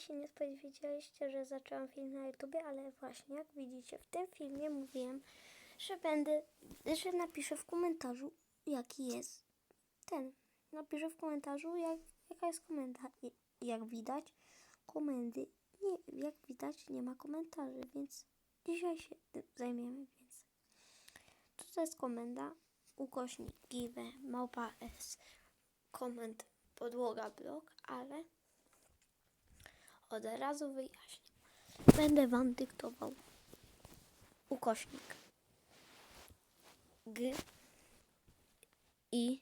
się nie spodziewaliście, że zaczęłam film na YouTubie, ale właśnie jak widzicie w tym filmie mówiłem, że będę, że napiszę w komentarzu jaki jest ten. Napiszę w komentarzu jak, jaka jest komenda. Jak widać komendy, nie, jak widać nie ma komentarzy, więc dzisiaj się tym zajmiemy, więc to jest komenda ukośnik give małpa s komend podłoga blok, ale od razu wyjaśnię. Będę wam dyktował. Ukośnik. G i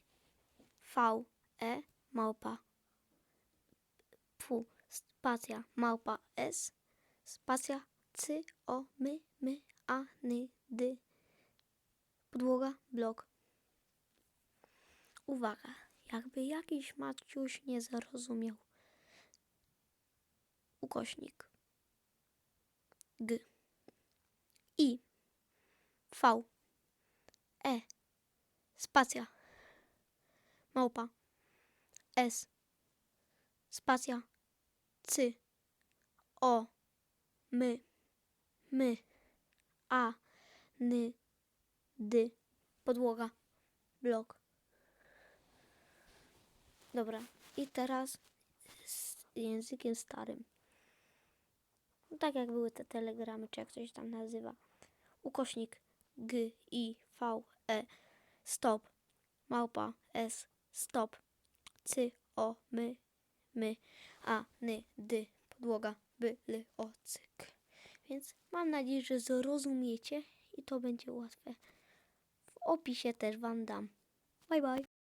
v e małpa. Fu spacja małpa s. Spacja c o my my a ny dy podłoga blok. Uwaga, jakby jakiś Maciuś nie zrozumiał. Ukośnik. G. I. V. E. Spacja. Małpa. S. Spacja. C. O. My. My. A. Ny. Dy. Podłoga. Blok. Dobra, i teraz z językiem starym. No, tak jak były te telegramy, czy jak coś tam nazywa. Ukośnik G, I, V, E, stop, małpa, S, stop, C, O, my, my, A, ny, dy, podłoga, by, ly, o, cyk. Więc mam nadzieję, że zrozumiecie i to będzie łatwe. W opisie też Wam dam. Bye, bye.